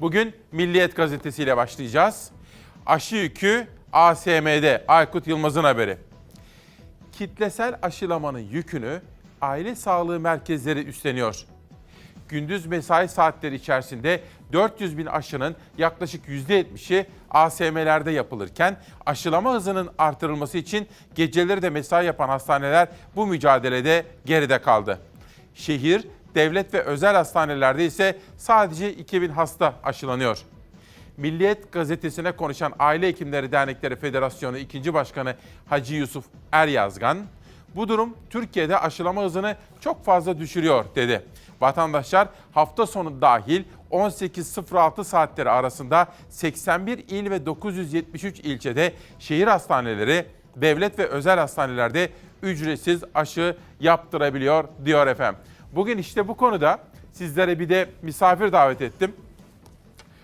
Bugün Milliyet Gazetesi ile başlayacağız. Aşı yükü ASM'de Aykut Yılmaz'ın haberi. Kitlesel aşılamanın yükünü aile sağlığı merkezleri üstleniyor. Gündüz mesai saatleri içerisinde 400 bin aşının yaklaşık %70'i ASM'lerde yapılırken aşılama hızının artırılması için geceleri de mesai yapan hastaneler bu mücadelede geride kaldı. Şehir, devlet ve özel hastanelerde ise sadece 2000 hasta aşılanıyor. Milliyet gazetesine konuşan Aile Hekimleri Dernekleri Federasyonu 2. Başkanı Hacı Yusuf Eryazgan, bu durum Türkiye'de aşılama hızını çok fazla düşürüyor dedi. Vatandaşlar hafta sonu dahil 18.06 saatleri arasında 81 il ve 973 ilçede şehir hastaneleri, devlet ve özel hastanelerde ücretsiz aşı yaptırabiliyor diyor efendim. Bugün işte bu konuda sizlere bir de misafir davet ettim.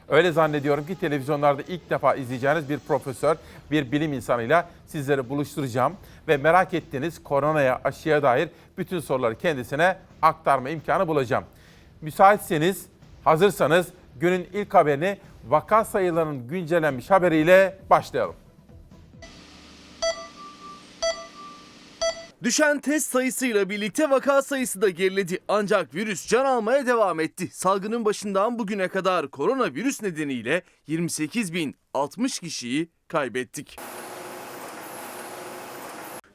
Öyle zannediyorum ki televizyonlarda ilk defa izleyeceğiniz bir profesör, bir bilim insanıyla sizleri buluşturacağım. Ve merak ettiğiniz koronaya, aşıya dair bütün soruları kendisine aktarma imkanı bulacağım. Müsaitseniz, hazırsanız günün ilk haberini vaka sayılarının güncellenmiş haberiyle başlayalım. Düşen test sayısıyla birlikte vaka sayısı da geriledi. Ancak virüs can almaya devam etti. Salgının başından bugüne kadar koronavirüs nedeniyle 28.060 kişiyi kaybettik.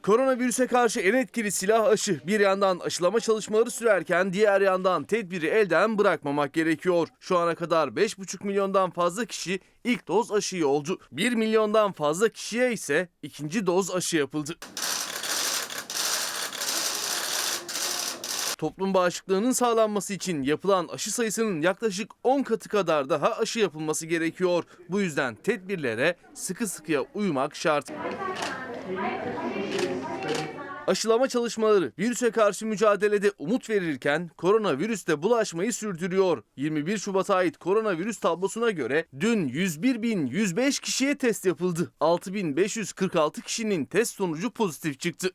Koronavirüse karşı en etkili silah aşı. Bir yandan aşılama çalışmaları sürerken diğer yandan tedbiri elden bırakmamak gerekiyor. Şu ana kadar 5,5 milyondan fazla kişi ilk doz aşıyı oldu. 1 milyondan fazla kişiye ise ikinci doz aşı yapıldı. Toplum bağışıklığının sağlanması için yapılan aşı sayısının yaklaşık 10 katı kadar daha aşı yapılması gerekiyor. Bu yüzden tedbirlere sıkı sıkıya uymak şart. Aşılama çalışmaları virüse karşı mücadelede umut verirken koronavirüs de bulaşmayı sürdürüyor. 21 Şubat'a ait koronavirüs tablosuna göre dün 101.105 kişiye test yapıldı. 6.546 kişinin test sonucu pozitif çıktı.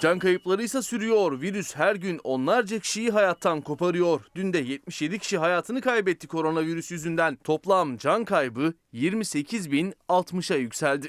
Can kayıpları ise sürüyor. Virüs her gün onlarca kişiyi hayattan koparıyor. Dün de 77 kişi hayatını kaybetti koronavirüs yüzünden. Toplam can kaybı 28.060'a yükseldi.